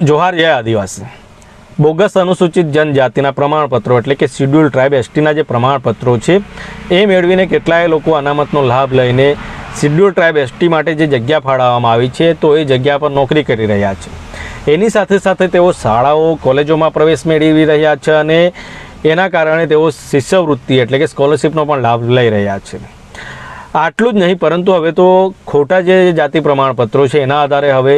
જોહાર જય આદિવાસી. બોગસ અનુસૂચિત જનજાતિના પ્રમાણપત્રો એટલે કે શિડ્યુલ ટ્રાઇબ એસટીના જે પ્રમાણપત્રો છે, એ મેળવીને કેટલાય લોકો અનામતનો લાભ લઈને શિડ્યુલ ટ્રાઇબ એસટી માટે જે જગ્યા ફાળવવામાં આવી છે, તો એ જગ્યા પર નોકરી કરી રહ્યા છે. એની સાથે સાથે તેઓ શાળાઓ, કોલેજોમાં પ્રવેશ મેળવી રહ્યા છે અને એના કારણે તેઓ શિષ્યવૃત્તિ એટલે કે સ્કોલરશિપનો પણ લાભ લઈ રહ્યા છે. આટલું જ નહીં, પરંતુ હવે તો ખોટા જે જાતિ પ્રમાણપત્રો છે, એના આધારે હવે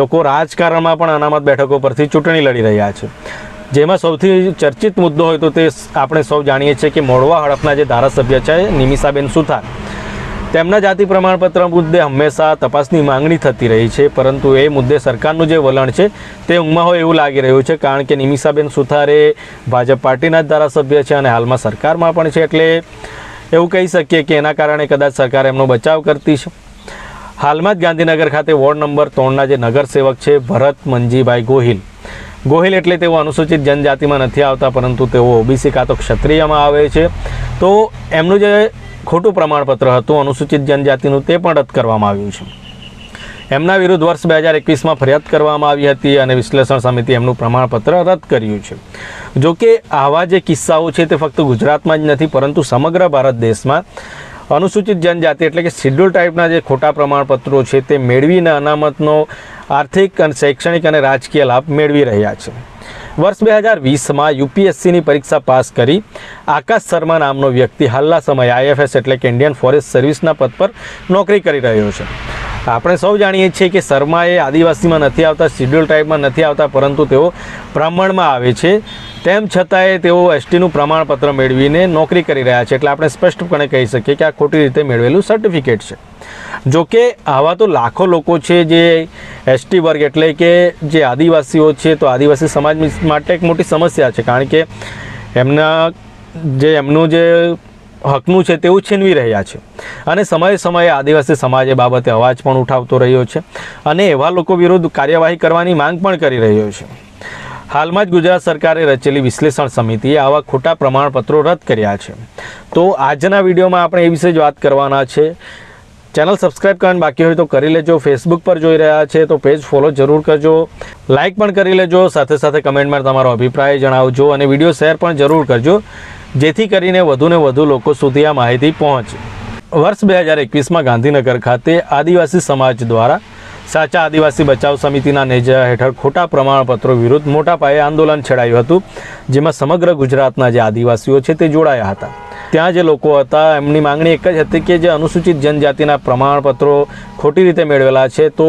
લોકો રાજકારણમાં પણ અનામત બેઠકો પરથી ચૂંટણી લડી રહ્યા છે. જેમાં સૌથી ચર્ચિત મુદ્દો હોય તો તે આપણે સૌ જાણીએ છીએ કે મોડવા હડપના જે ધારાસભ્ય છે, નિમિષાબેન સુથાર, તેમના જાતિ પ્રમાણપત્ર મુદ્દે હંમેશા તપાસની માંગણી થતી રહી છે, પરંતુ એ મુદ્દે સરકારનું જે વલણ છે, તે ઊંઘમાં હોય એવું લાગી રહ્યું છે, કારણ કે નિમિષાબેન સુથાર ભાજપ પાર્ટીના જ ધારાસભ્ય છે અને હાલમાં સરકારમાં પણ છે, એટલે એવું કહી શકીએ કે એના કારણે કદાચ સરકાર એમનો બચાવ કરતી છે. હાલમાં જ ગાંધીનગર ખાતે વોર્ડ નંબર ત્રણના જે નગરસેવક છે, ભરત મંજીભાઈ ગોહિલ. ગોહિલ એટલે તેઓ અનુસૂચિત જનજાતિમાં નથી આવતા, પરંતુ તેઓ ઓબીસી કાં તો ક્ષત્રિયમાં આવે છે. તો એમનું જે ખોટું પ્રમાણપત્ર હતું, અનુસૂચિત જનજાતિનું, તે પણ રદ કરવામાં આવ્યું છે. એમના વિરુદ્ધ વર્ષ બે હજાર એકવીસમાં ફરિયાદ કરવામાં આવી હતી અને વિશ્લેષણ સમિતિ એમનું પ્રમાણપત્ર રદ કર્યું છે. જો કે આવા જે કિસ્સાઓ છે તે ફક્ત ગુજરાતમાં જ નથી, પરંતુ સમગ્ર ભારત દેશમાં અનુસૂચિત જનજાતિ એટલે કે શિડ્યુલ ટાઈપના જે ખોટા પ્રમાણપત્રો છે તે મેળવીને અનામતનો આર્થિક અને શૈક્ષણિક અને રાજકીય લાભ મેળવી રહ્યા છે. વર્ષ બે હજાર વીસમાં યુપીએસસીની પરીક્ષા પાસ કરી આકાશ શર્મા નામનો વ્યક્તિ હાલના સમયે આઈએફએસ એટલે કે ઇન્ડિયન ફોરેસ્ટ સર્વિસના પદ પર નોકરી કરી રહ્યો છે. આપણે સૌ જાણીએ છીએ કે શર્મા એ આદિવાસીમાં નથી આવતા, શિડ્યુલ ટાઈપમાં નથી આવતા, પરંતુ તેઓ બ્રાહ્મણમાં આવે છે. તેમ છતાંય તેઓ એસટીનું પ્રમાણપત્ર મેળવીને નોકરી કરી રહ્યા છે. એટલે આપણે સ્પષ્ટપણે કહી શકીએ કે આ ખોટી રીતે મેળવેલું સર્ટિફિકેટ છે. જો કે આવા તો લાખો લોકો છે જે એસટી વર્ગ એટલે કે જે આદિવાસીઓ છે, તો આદિવાસી સમાજ માટે એક મોટી સમસ્યા છે. કારણ કે એમના જે એમનું જે હકનું છે તેવું છીનવી રહ્યા છે. અને સમયે સમયે આદિવાસી સમાજ એ બાબતે અવાજ પણ ઉઠાવતો રહ્યો છે અને એવા લોકો વિરુદ્ધ કાર્યવાહી કરવાની માંગ પણ કરી રહ્યો છે. હાલમાં જ ગુજરાત સરકારે રચેલી વિશ્લેષણ સમિતિએ આવા ખોટા પ્રમાણપત્રો રદ કર્યા છે. તો આજના વિડીયોમાં આપણે એ વિશે જ વાત કરવાના છે ચેનલ સબસ્ક્રાઇબ કરવાનું બાકી હોય તો કરી લેજો. ફેસબુક પર જોઈ રહ્યા છે તો પેજ ફોલો જરૂર કરજો. લાઇક પણ કરી લેજો. સાથે સાથે કમેન્ટમાં તમારો અભિપ્રાય જણાવજો અને વીડિયો શેર પણ જરૂર કરજો. જેથી કરીને વધુને વધુ લોકો સુધી આ માહિતી પહોંચે. વર્ષ બે હજાર એકવીસમાં ગાંધીનગર ખાતે આદિવાસી સમાજ દ્વારા સાચા આદિવાસી બચાવ સમિતિના નેજા હેઠળ ખોટા પ્રમાણપત્રો વિરુદ્ધ મોટા પાયે આંદોલન છેડાયું હતું. જેમાં સમગ્ર ગુજરાતના જે આદિવાસીઓ છે તે જોડાયા હતા. ત્યાં જે લોકો હતા, એમની માંગણી એક જ હતી કે જે અનુસૂચિત જનજાતિના પ્રમાણપત્રો ખોટી રીતે મેળવેલા છે, તો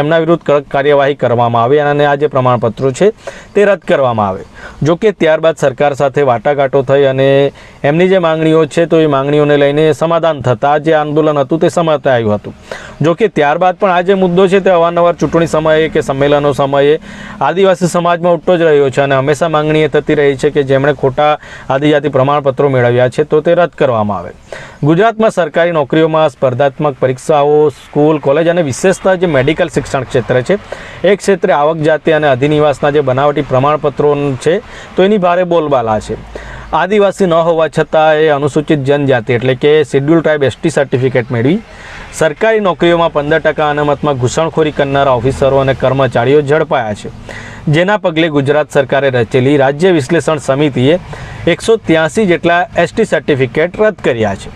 એમના વિરુદ્ધ કડક કાર્યવાહી કરવામાં આવે અને આ જે પ્રમાણપત્રો છે તે રદ કરવામાં આવે. જો કે ત્યારબાદ સરકાર સાથે વાટાઘાટો થઈ અને એમની જે માંગણીઓ છે, તો એ માંગણીઓને લઈને સમાધાન થતાં જે આંદોલન હતું તે સમાપ્ત આવ્યું હતું. જો કે ત્યારબાદ પણ આ જે મુદ્દો છે તે અવારનવાર ચૂંટણી સમયે કે સંમેલનો સમયે આદિવાસી સમાજમાં ઉઠતો જ રહ્યો છે અને હંમેશા માંગણી એ થતી રહી છે કે જેમણે ખોટા આદિજાતિ પ્રમાણપત્રો મેળવ્યા છે તો તે રદ કરવામાં આવે. ગુજરાતમાં સરકારી નોકરીઓમાં સ્પર્ધાત્મક પરીક્ષાઓ, સ્કૂલ, કોલેજ અને વિશેષતા જે મેડિકલ શિક્ષણ ક્ષેત્ર છે, એ ક્ષેત્રે આવક જાતિ અને અધિનિવાસના જે બનાવટી પ્રમાણપત્રો છે, તો એની ભારે બોલબાલા છે. આદિવાસી ન હોવા છતાં એ અનુસૂચિત જનજાતિ એટલે કે શેડ્યુલ ટ્રાઇબ એસટી સર્ટિફિકેટ મેળવી સરકારી નોકરીઓમાં પંદર ટકા અનામતમાં ઘૂસણખોરી કરનારા ઓફિસરો અને કર્મચારીઓ ઝડપાયા છે. જેના પગલે ગુજરાત સરકારે રચેલી રાજ્ય વિશ્લેષણ સમિતિએ એકસો ત્યાંસી જેટલા એસટી સર્ટિફિકેટ રદ કર્યા છે.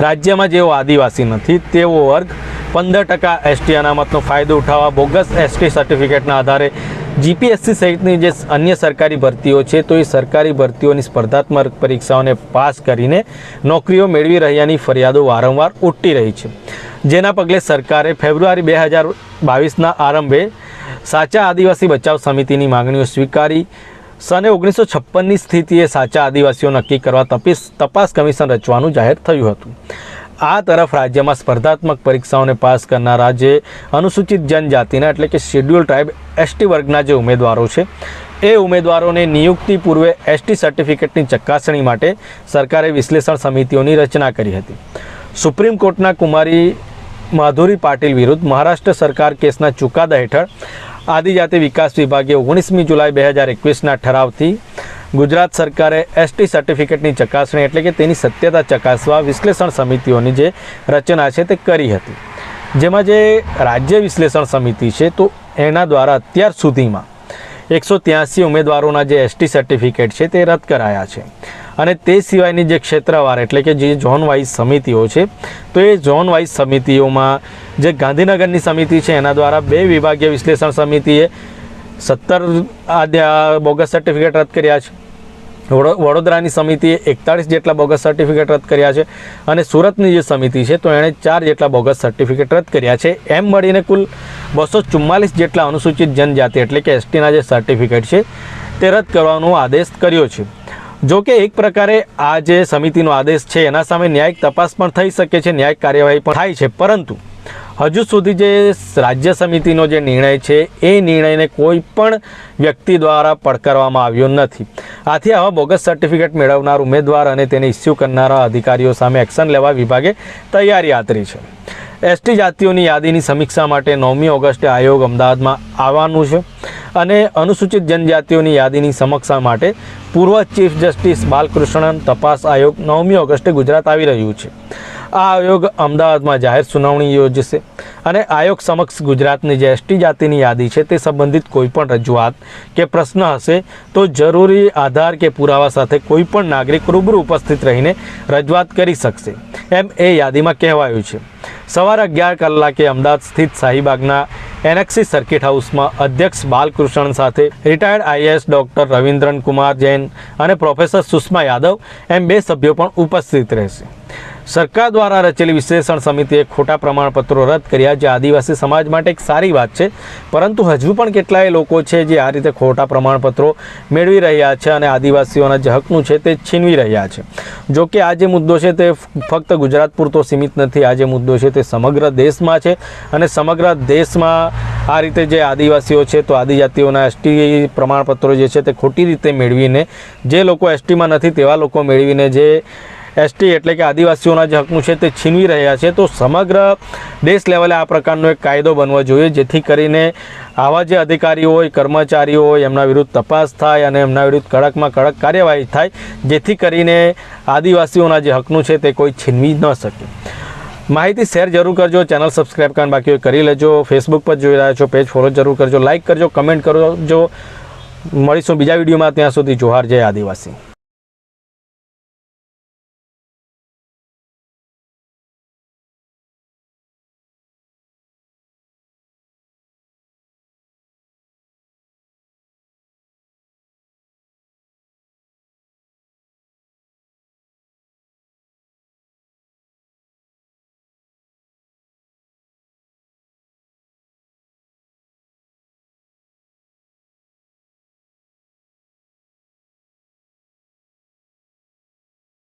રાજ્યમાં જેઓ આદિવાસી નથી તેવો વર્ગ પંદર ટકા એસટી અનામતનો ફાયદો ઉઠાવવા બોગસ એસટી સર્ટિફિકેટના આધારે જીપીએસસી સહિતની જે અન્ય સરકારી ભરતીઓ છે, તો એ સરકારી ભરતીઓની સ્પર્ધાત્મક પરીક્ષાઓને પાસ કરીને નોકરીઓ મેળવી રહ્યાની ફરિયાદો વારંવાર ઉઠતી રહી છે. જેના પગલે સરકારે ફેબ્રુઆરી બે હજાર બાવીસના આરંભે સાચા આદિવાસી બચાવ સમિતિની માંગણીઓ સ્વીકારી સને ઓગણીસો છપ્પનની સ્થિતિએ સાચા આદિવાસીઓ નક્કી કરવા તપીસ, તપાસ કમિશન રચવાનું જાહેર થયું હતું. આ તરફ રાજ્યમાં સ્પર્ધાત્મક પરીક્ષાઓને પાસ કરનારા જે અનુસૂચિત જનજાતિના એટલે કે શેડ્યુલ ટ્રાઇબ એસટી વર્ગના જે ઉમેદવારો છે, એ ઉમેદવારોને નિયુક્તિ પૂર્વે એસટી સર્ટિફિકેટની ચકાસણી માટે સરકારે વિશ્લેષણ સમિતિઓની રચના કરી હતી. સુપ્રીમ કોર્ટના કુમારી માધુરી પાટીલ વિરુદ્ધ મહારાષ્ટ્ર સરકાર કેસના ચુકાદા હેઠળ આદિજાતિ વિકાસ વિભાગે ઓગણીસમી જુલાઈ બે હજાર એકવીસના ઠરાવથી ગુજરાત સરકારે એસટી સર્ટિફિકેટની ચકાસણી એટલે કે તેની સત્યતા ચકાસવા વિશ્લેષણ સમિતિઓની જે રચના છે તે કરી હતી. જેમાં જે રાજ્ય વિશ્લેષણ સમિતિ છે તો એના દ્વારા અત્યાર સુધીમાં એકસો ત્યાંસી ઉમેદવારોના જે એસટી સર્ટિફિકેટ છે તે રદ કરાયા છે. અને તે સિવાયની જે ક્ષેત્રવાર એટલે કે જે ઝોન વાઇઝ સમિતિઓ છે, તો એ ઝોન વાઇઝ સમિતિઓમાં જે ગાંધીનગરની સમિતિ છે એના દ્વારા બે વિભાગીય વિશ્લેષણ સમિતિએ સત્તર આ બોગસ સર્ટિફિકેટ રદ કર્યા છે. વડોદરાની સમિતિએ એકતાળીસ જેટલા બોગસ સર્ટિફિકેટ રદ કર્યા છે અને સુરતની જે સમિતિ છે તો એણે ચાર જેટલા બોગસ સર્ટિફિકેટ રદ કર્યા છે. એમ મળીને કુલ બસો ચુમ્માલીસ જેટલા અનુસૂચિત જનજાતિ એટલે કે એસટીના જે સર્ટિફિકેટ છે તે રદ કરવાનો આદેશ કર્યો છે. જો કે એક પ્રકારે આ જે સમિતિનો આદેશ છે એના સામે ન્યાયિક તપાસ પણ થઈ શકે છે, ન્યાયિક કાર્યવાહી પણ થાય છે, પરંતુ હજુ સુધી જે રાજ્ય સમિતિનો જે નિર્ણય છે, એ નિર્ણયને કોઈ પણ વ્યક્તિ દ્વારા પડકારવામાં આવ્યો નથી. આથી આવા બોગસ સર્ટિફિકેટ મેળવનાર ઉમેદવાર અને તેને ઇસ્યુ કરનારા અધિકારીઓ સામે એક્શન લેવા વિભાગે તૈયારી આતરી છે. એસટી જાતિઓની યાદીની સમીક્ષા માટે નવમી ઓગસ્ટે આયોગ અમદાવાદમાં આવવાનું છે અને અનુસૂચિત જનજાતિઓની યાદીની સમીક્ષા માટે પૂર્વ ચીફ જસ્ટિસ બાલકૃષ્ણન તપાસ આયોગ નવમી ઓગસ્ટે ગુજરાત આવી રહ્યું છે. આ આયોગ અમદાવાદમાં જાહેર સુનાવણી યોજશે અને આયોગ સમક્ષ ગુજરાતની જે એસટી જાતિની યાદી છે તે સંબંધિત કોઈપણ રજૂઆત કે પ્રશ્ન હશે તો જરૂરી આધાર કે પુરાવા સાથે કોઈપણ નાગરિક રૂબરૂ ઉપસ્થિત રહીને રજૂઆત કરી શકશે. એમ એ યાદીમાં કહેવાયું છે. સવારે અગિયાર કલાકે અમદાવાદ સ્થિત શાહીબાગના એનએક્સી સર્કિટ હાઉસમાં અધ્યક્ષ બાલકૃષ્ણ સાથે retired IAS doctor Ravindran Kumar Jain અને પ્રોફેસર સુષ્મા યાદવ એમ બે સભ્યો પણ ઉપસ્થિત રહેશે. સરકાર દ્વારા રચેલી વિશ્લેષણ સમિતિએ ખોટા પ્રમાણપત્રો રદ કર્યા જે આદિવાસી સમાજ માટે એક સારી વાત છે. પરંતુ હજુ પણ કેટલાય લોકો છે જે આ રીતે ખોટા પ્રમાણપત્રો મેળવી રહ્યા છે અને આદિવાસીઓના જે હકનું છે તે છીનવી રહ્યા છે. જો કે આ જે મુદ્દો છે તે ફક્ત ગુજરાત પૂરતો સીમિત નથી. આ જે મુદ્દો છે તે સમગ્ર દેશમાં છે અને સમગ્ર દેશમાં આ રીતે જે આદિવાસીઓ છે તો આદિજાતિઓના એસટી પ્રમાણપત્રો જે છે તે ખોટી રીતે મેળવીને જે લોકો એસટીમાં નથી તેવા લોકો મેળવીને જે એસટી એટલે કે આદિવાસીઓના જે હકનું છે તે છીનવી રહ્યા છે, તો સમગ્ર દેશ લેવલે આ પ્રકારનો એક કાયદો બનવો જોઈએ, જેથી કરીને આવા જે અધિકારીઓ હોય, કર્મચારીઓ હોય, એમના વિરુદ્ધ તપાસ થાય અને એમના વિરુદ્ધ કડકમાં કડક કાર્યવાહી થાય, જેથી કરીને આદિવાસીઓના જે હકનું છે તે કોઈ છીનવી ન શકે. માહિતી શેર જરૂર કરજો, ચેનલ સબસ્ક્રાઈબ કરવાનું બાકી કરી લેજો. ફેસબુક પર જોઈ રહ્યા છો, પેજ ફોલો જરૂર કરજો, લાઇક કરજો, કમેન્ટ કરજો. મળીશું બીજા વિડીયોમાં, ત્યાં સુધી જોહાર જય આદિવાસી.